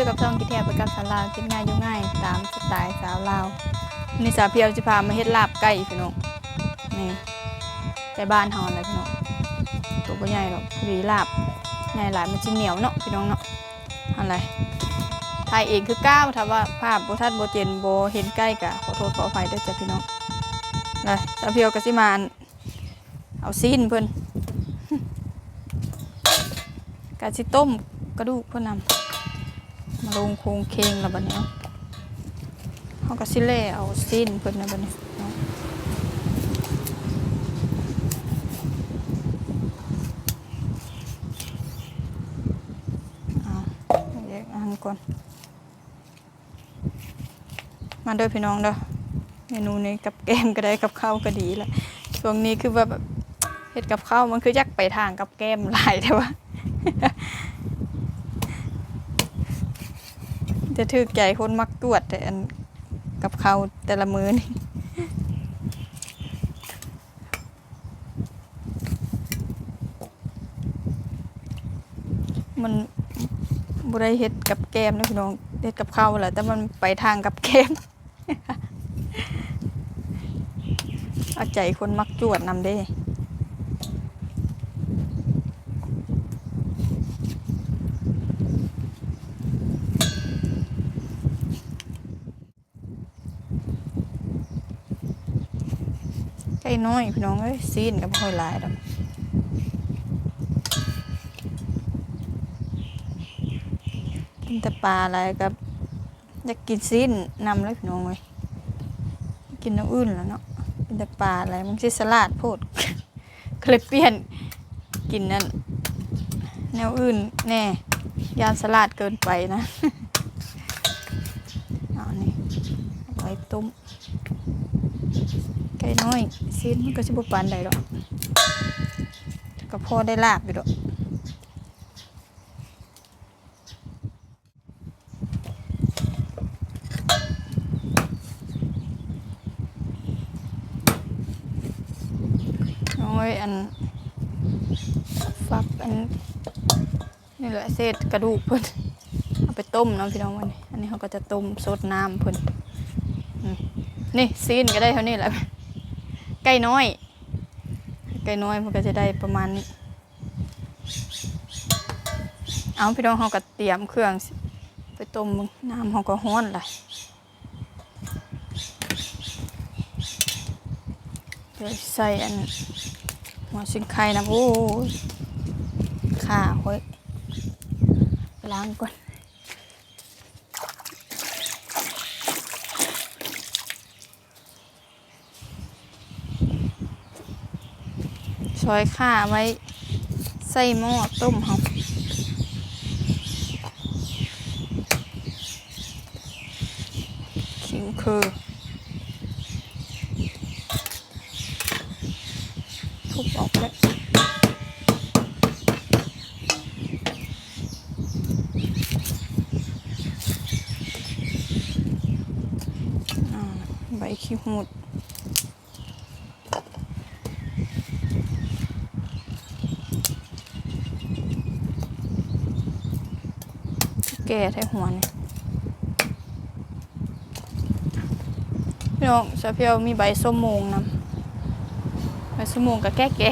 บายดีพี่น้อยู่กับทองกิเทียบกับสาวลาวกินง่ายอยู่ง่ายตามสไตล์สาวลาวนี่สาวเพียวจะพามาเฮ็ดลาบไก่พี่น้องนี่ไก่บ้านเฮาเลยพี่น้องตัวบ่ใหญ่หรอกดีลาบใหญ่หลายมันสิเหนียวเนาะพี่น้องเนาะอะไรถ่ายเองคือก้าวถ้าว่าภาพบ่ทัดบ่เจนโบเห็นใกล้กะขอโทษขออภัยด้วยจ้ะพี่น้องเลยสาวเพียวก็สิมานเอาซีนเพิ่อนกะสิต้มกระดูกเพื่อนนำ ลงโครงเคงแล้วบัดนี้เขาก็สิเล่เอาสิ้นเพื่อนนะบัดนี้เนาะเอาแยกอันก่อนมาเด้อพี่น้องเด้อเมนูนี้กับแกมก็ได้กับข้าวก็ดีแหละช่วงนี้คือว่าแบบเฮ็ดกับข้าวมันคือยักไปทางกับแก้มหลายแต่ว่า จะถือใจคนมักตรวจแต่อันกับเขาแต่ละมือนี่มันบุได้เฮ็ดกับแกมนะพี่น้องเฮ็ดกับข้าวแหละแต่มันไปทางกับแกมเอาใจคนมักจวดนำเด้ ไก่ น้อยพี่น้องเอ้ยซีนกับค่อยหลายดอกกินแต่ปลาอะไรกับอยากกินซีนนำเลยพี่น้องเลยกินน้ำอื่นแล้วเนาะกินแต่ปลาอะไรมันสิสลัดโพดก็เลยเปลี่ยนกินนั่นแนวอื่นแน่ยานสลัดเกินไปนะ เอานี่เอาไว้ต้ม ไก่น้อยซีนมันก็สิบ่ปานใดดอกก็พอได้ลาบอยู่ดอกโอ้ยอันฟักอันนี่แหละเศษกระดูกเพิ่นเอาไปต้มเนาะพี่น้องวันนี้อันนี้เขาก็จะต้มสดน้ำเพิ่นนี่ซีนก็ได้เท่านี้แหละ ไก่น้อย ไก่น้อยมันก็จะได้ประมาณนี้ เอาพี่น้องเขาก็เตรียมเครื่องไปต้มน้ำเขาก็ฮ้อนเลยเดี๋ยวใส่อันหัวชิงไข่นะโอ้ข่าห้อยล้างก่อน ซอยข่าไว้ใส่หม้อต้มเขาขิงคือทุบออกแล้วอ่าใบขี้หูด แก่ไทยหัวนี่พี่น้องชาเพียวมีใบส้มโมงนำใบส้มโมงกับแก่แก่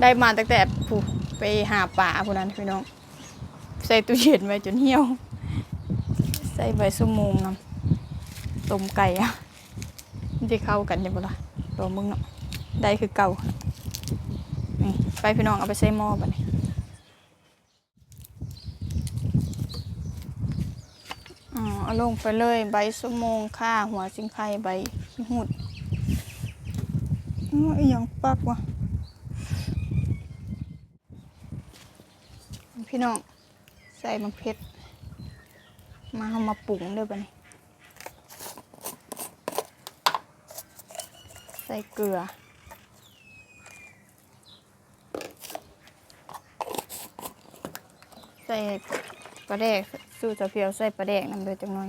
ได้มาตั้งแต่ผู้ไปหาป่าผู้นั้นพี่น้อง ใส่ตู้เย็นไว้จนเหี่ยว ใส่ใบส้มโมงนำต้มไก่อะมันจะเข้ากันยังบ่ล่ะตัวมึงเนาะได้คือเก่านี่ไปพี่น้องเอาไปใส่หม้อบัดนี้ อ๋อเอาลงไปเลยใบสมงค่าหัวสิงไข่ใบขี้หูดอ๋ออีหยังปักวะพี่น้องใส่มะเพ็ดมาเอามาปรุงเด้วยบันใส่เกลือใส่ ปลาแดกสูตรสะเพียวใส่ปลาแดกนำโดยจังน้อย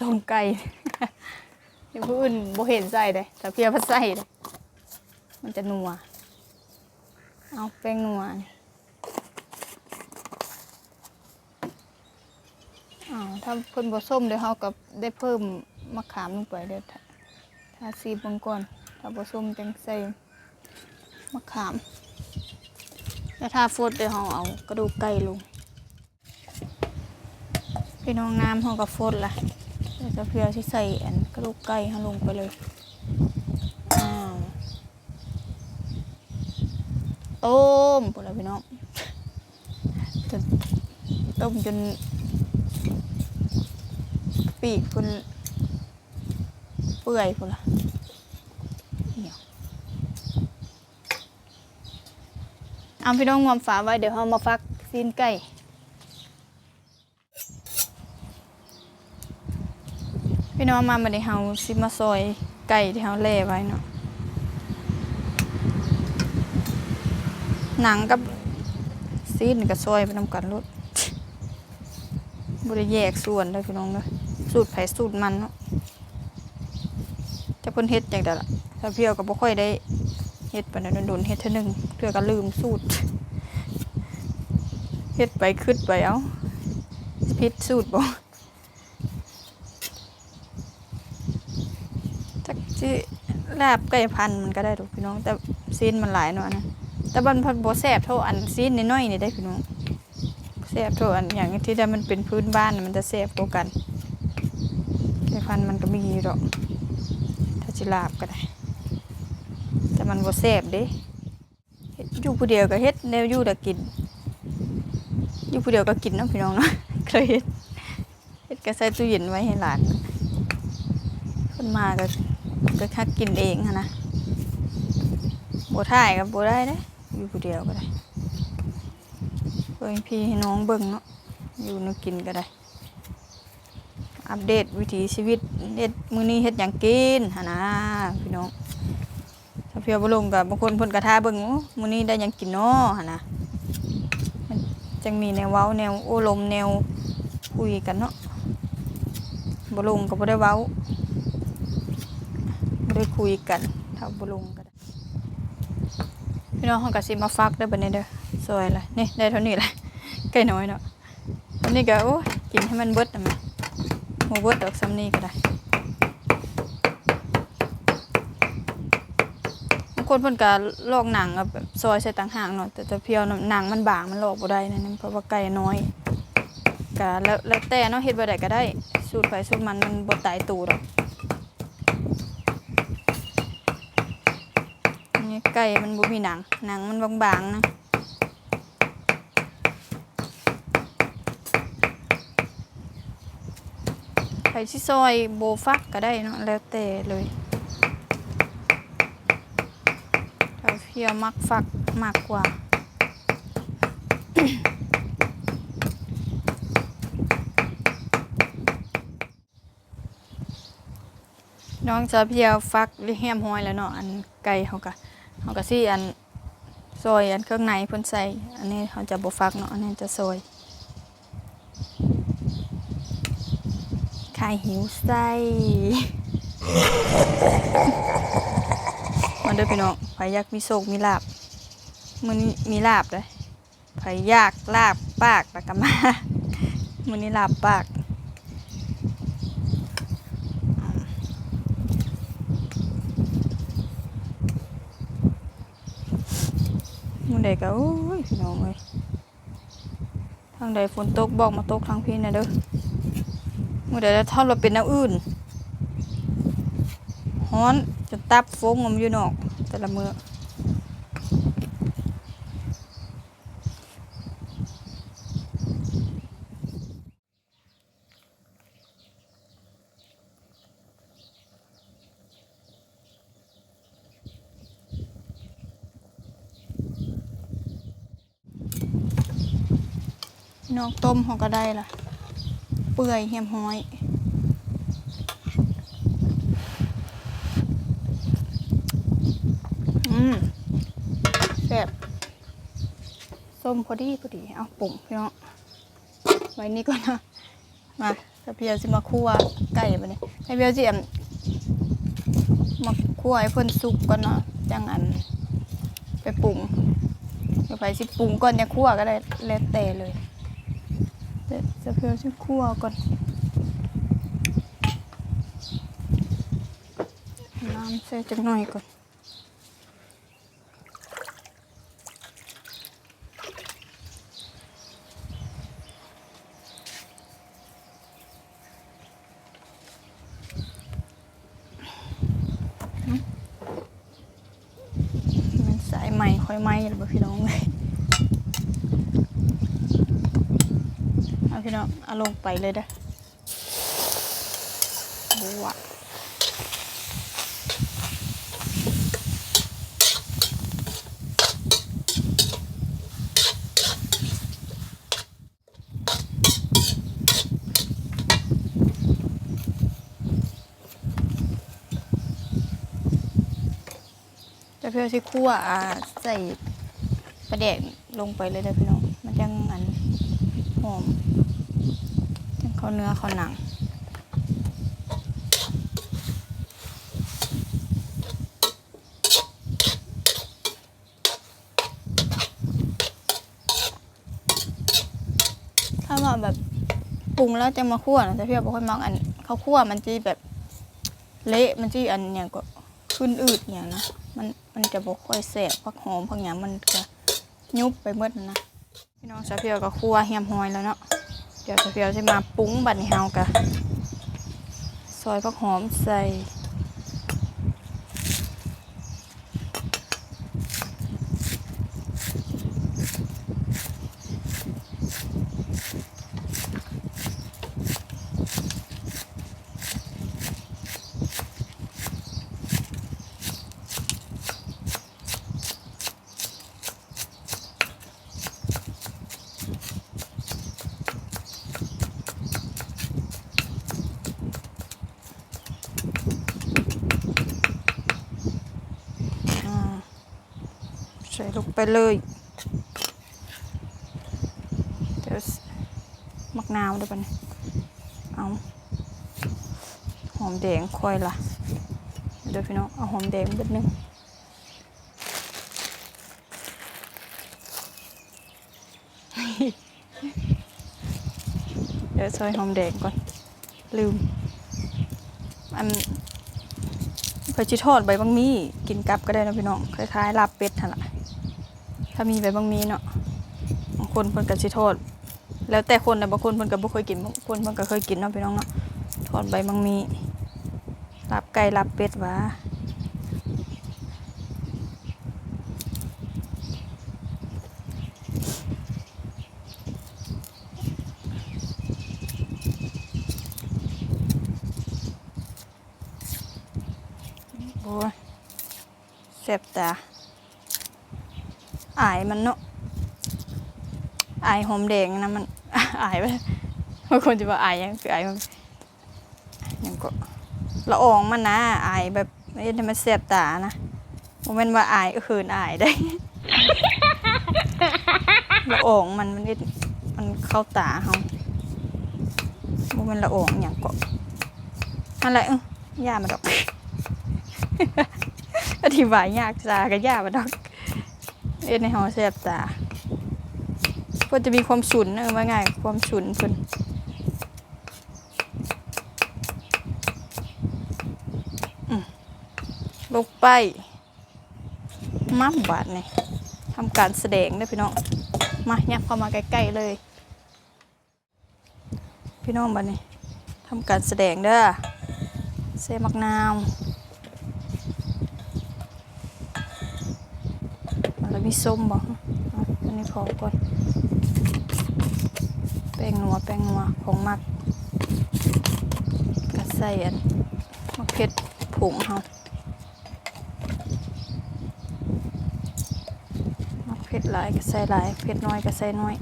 ต้มไก่เดี๋ยวผู้อื่นบ่เห็นใส่เลยสะเพียวพัดใส่เลยมันจะนัว เอาแป้งนัวนี่ถ้าเพิ่นบ่ส้มเดี๋ยวเฮาก็ได้เพิ่มมะขามลงไปเด้อถถ้าซีเบิ่งก่อนถ้าบ่ส้มจังใส่มะขามแล้วถ้าฟดเดี๋ยวเราเอากระดูกไก่ลง พี่น้องน้ำเราก็ฟดล่ะเจะเพื่อที่ใส่อันกระดูกไก่เราลงไปเลยอ้าวต้มปุ่นละพี่น้องจนต้มจนปีกพุ่นเปื่อยพุ่นละเหนียวเอาพี่น้องงวมฝาไว้เดี๋ยวเรามาฟักซีนไก่ พี่น้องมามาในเฮาซิมาซอยไก่ที่เฮาเล่ไว้เนาะหนังกับซีนกับซอยไปนำกันรถบริแยกส่วนเลยพี่น้องเลยสูตรไผ่สูตรมันเนาะจะเพิ่นเฮ็ดอย่างเดียวล่ะถ้าเพียวก็บ่ค่อยได้เฮ็ดไปานนั้นโดนเฮ็ดเท่านึงเพื่อก็ลืมสูตรเฮ็ดไปขึ้นไปเอ้าผิดสูตรบ่ จักสิลาบไก่พันธุ์มันก็ได้ดอกพี่น้อง แต่ซีนมันหลายเนาะอันะแต่มันพันโบแซ่บเท่าอันซีนน้อยๆนี่ได้พี่น้องแซ่บเท่าอันอย่างที่ได้มันเป็นพื้นบ้านมันจะแซ่บกว่ากันไก่พันธุ์มันก็มีอยู่ดอกถ้าสิลาบก็ได้ แต่มันบ่แซ่บเด้เฮ็ดอยู่ผู้เดียวก็เฮ็ดแนวอยู่แต่กินอยู่ผู้เดียวก็กินเนาะพี่น้องเนาะเคยเฮ็ดเฮ็ดก็ใส่ตู้เย็นไว้ให้หลานคนมาก็ ก็คักกินเองนะบ่ถ่ายก็บ่ได้เด้อยู่ผู้เดียวก็ได้เบิ่งพี่ให้น้องเบิ่งเนาะอยู่นวกินก็ได้ อัปเดตวิถีชีวิตเฮ็ดมื้อนี้เฮ็ดหยังกินหั่นะพี่น้องถ้าเพียวบ่ลงกับบางคนเพิ่นกระทาเบิ่งมื้อนี้ได้หยังกินเนาะหนะมันจังมีแนวเว้าแนวโอ้ลมแนวคุยกันเนาะบ่ลงก็บ่ได้เว้า ได้คุยกันถ้าบ่ลงก็ได้พี่น้องเฮาก็สิมาฟักเด้บันี้เด้อสวยเละนี่ได้เท่านี้แหละไก่น้อยเนาะอันนี้ก็โอ้กินให้มันเบิดน่ะแม่บ่เบิดดอกซ้ำนี้ก็ได้บางคนเพิ่นก็ลอกหนังอะแบบซอยใส่ต่างหากเนาะแต่แต่เพียวหนังมันบางมันลอกบ่ได้นั่นเพราะว่าไก่น้อยก็แล้วแล้วแต่เนาะเฮ็ดบ่ได้ก็ได้ สูตรไผสูตรมันมันบ่ตายตัวดอก ไก่มันบ่มีหนัง หนังมันบางๆนะไผสิซอยโบฟักก็ได้เนาะแล้วแต่เลยเราเพียวมักฝักมากกว่าน้องจะเพียวฟักลิแฮมห้อยแล้วเนาะอันไก่เขาก็ เขาก็สิอันซอยอันเครื่องในเพิ่นใส่ อันนี้เขาจะบ่ฟักเนาะ อันนี้จะซอยไข่หิวไส้มาเด้อพี่น้องไผอยากมีโชคมีลาบมื้อนี้มีลาบเลยไผอยากลาบปากแล้วก็มามื้อนี้ลาบปากมื้อใดก็โอ้ยพี่น้องเอ้ยทางใดฝนตกบอกมาตกทางพี่นะเด้อเมื่อใดจะทอดเราเป็นน้ำอื่นฮ้อนจนตับฟงงมอยู่นอก แต่ละมือ น้องต้มเขาก็ได้ล่ะ เปื่อยเหี่ยมห้อยอืมแซ่บส้มพอดีพอดีเอาปุ่มพี่น้องไว้นี่ก่อนนะมาถ้าเพียวสิมาคั่วไก่ไปเนี่ยให้เพียวสิอันมาคั่วให้เพิ่นสุกก่อนเนาะจังอันไปปรุงเดี๋ยวไปสิปรุงก่อนเนี่ยคั่วก็ได้แล้วแต่เลย เจะเพื่อชิ้นคั่วก่อนน้ำใส่จังหน่อยก่อนมันสายใหม่ค่อยไหมหรือเปล่าพี่น้องเลย พี่น้องเอาลงไปเลยเด้อบัวจะเพื่อที่คั่วใส่ปลาแดกลงไปเลยเด้อพี่น้องอันหอมจัง เข้าเนื้อเข้าหนัง ถ้าว่าแบบปรุงแล้วจะมาคั่วนะแต่พี่บอกให้มักอันเขาคั่วมันจะแบบเละมันจะอันเนี่ยก็ขึ้นอืดอย่างนะมันมันจะบอกค่อยแสบพักหอมพักอย่างมันจะยุบไปเมื่อนะพี่น้องสาวเพียวก็คั่วเฮียมหอยแล้วเนาะ เดี๋ยวเพียวจะมาปรุงบัดนี้เฮากะซอยผักหอมใส่ ไปเลยเดี๋ยวมักนาวด้วยปะเนี่ยเอาหอมแดงค่อยละเดี๋ยวพี่น้องเอาหอมแดงเบิดหนึงเดี๋ยวซอยหอมแดงก่อน ลืม อันเพื่อจิทอดใบบางมีกินกับก็ได้นะพี่น้อง คล้ายๆลาบเป็ดนั่นละ ถ้ามีใบบางมีเนาะบางคนเพิ่นก็สิทอดแล้วแต่คนนะบางคนเพิ่นก็บ่เคยกินบางคนเพิ่นก็เคยกินเนาะพี่น้องเนาะทอดใบบางมีลาบไก่ลาบเป็ดหวาโอ้ยแซ่บตา อายมันเนาะอายหอมแดงนะมันอายไปบางคนจะว่าอายยังคืออายมันยังก็ละอองมันนะอายแบบไม่ได้มันแซ่บตานะบ่แม่นว่าอายก็คืนอายได้ละอองมันมันมันเข้าตาเฮาบ่แม่นละอองหยังก็อะไรเออย่ามาดอก อธิบายยากจ้าก็ย่ามาดอก เอ็ดในหอแซ่บตาเพื่อจะมีความฉุนเออว่าง่ายความฉุนเพิ่นลงไปมับบาดนี่ทำการแสดงเด้พี่น้อง มายับเข้ามาใกล้ๆเลย พี่น้องบัดนี้ทำการแสดงเด้อเซมักนาวแล้ว มีส้มบ่อาอันนี้พอก่อน แป้งนัว แป้งนัว ของมักกระใส่อันมะเพ็ดผงเฮามะเพ็ดหลายก็ใส่หลายเผ็ดน้อยก็ใส่น้อย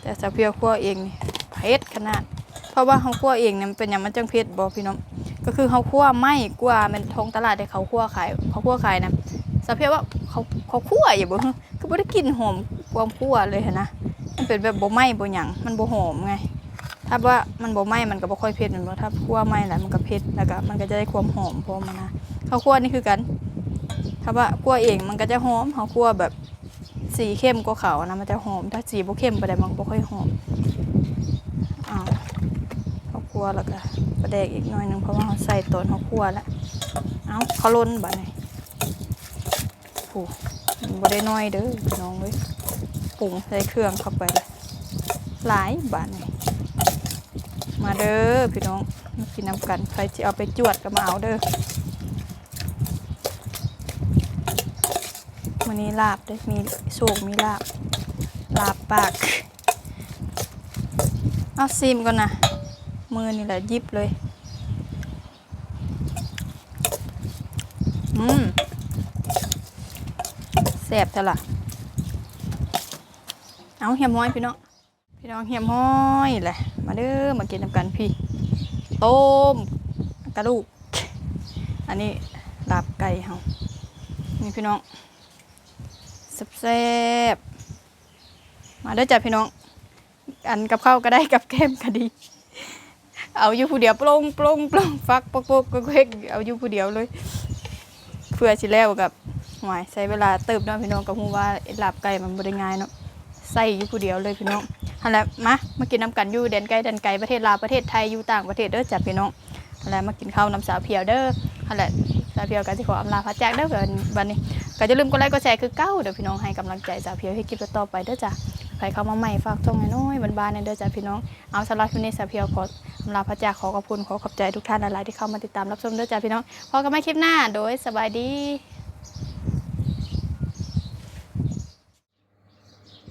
แต่สาวเพียวคั่วเองนี่เผ็ดขนาด เพราะว่าเขาคั่วเองเนี่ยมันเป็นอย่างมันจังเผ็ดบ่พี่น้อง ก็คือเขาคั่วไม่กว่ามันท้องตลาดที่เขาคั่วขาย เขาคั่วขายนะสาวเพียวว่า เขาเขาคั่วอย่าบ่คือบ่ได้กลิ่นหอมความคั่วเลยหั้นะมันเป็นแบบบ่ไหม้บ่หยังมันบ่หอมไง ถ้าว่ามันบ่ไหม้มันก็บ่ค่อยเผ็ดมันบ่ถ้าคั่วไหม้แล้วมันก็เผ็ดแล้วก็มันก็จะได้ความหอมพอมันนะข้าวคั่วนี่คือกัน ถ้าว่าคั่วเองมันก็จะหอมข้าวคั่วแบบสีเข้มกว่าเขาวนะมันจะหอม ถ้าสีบ่เข้มปานใดมันบ่ค่อยหอมอ้าวข้าวคั่วแล้วก็ปลาแดกอีกหน่อยนึงเพราะว่าเราใส่ตอนข้าวคั่วแล้วเอาเขาล้นบ้านไหน โอ้บ่ได้น้อยเด้อพี่น้องเว้ยปรุงใส่เครื่องเข้าไปหลายบานไหนมาเด้อพี่น้องมากินน้ำกันใครจะเอาไปจวดก็มาเอาเด้อวันนี้ลาบเด้อมีโชคมีลาบลาบปาก เอาซิมก่อนนะมือนี่แหละยิบเลย อืม ซ่บเท่าล่ะเอาเหี่ยมห้อยพี่น้องพี่น้องเหี่ยมห้อยแหละมาเด้อมากินน้ำกันพี่ต้มกระดูกอันนี้ลาบไก่เฮานี่พี่น้องแซ่บมาเด้อจ้ะพี่น้อง อันกับข้าวก็ได้กับแก้มก็ดี เอาอยู่ผู้เดียวปลงปลงปลงฟักปกปกก็เกเอาอยู่ผู้เดียวเลย เพื่อสิแล้วกับ หวยใช้เวลาเติบเนาะพี่น้องกับฮู้ว่าลาบไก่มันบ่ได้ง่ายเนาะใส่อยู่ผู้เดียวเลยพี่น้องหั่นแหละมามากินน้ำกันอยู่แดนไกลแดนไกลประเทศลาวประเทศไทยอยู่ต่างประเทศเด้อจ้ะพี่น้องหั่นแหละมากินข้าวน้ำสาวเพียวเด้อหั่นแหละสาวเพียวก็สิขออำลาพระแจกเด้อวันนี้ก็อย่าลืมกดไลค์กดแชร์คือเก้าเด้อพี่น้องให้กำลังใจสาวเพียวให้คลิปต่อไปเด้อจ้ะใครเข้ามาใหม่ฝากช่องให้น้อยๆบ้านๆเด้อจ้ะพี่น้อง เอาสำหรับวันนี้สาวเพียวขออำลาพระจากขอขอบคุณขอขอบใจทุกท่านหลายๆที่เข้ามาติดตามรับชมเด้วยจ้าพี่น้องพอกันใหม่คลิปหน้าโดยสบายดี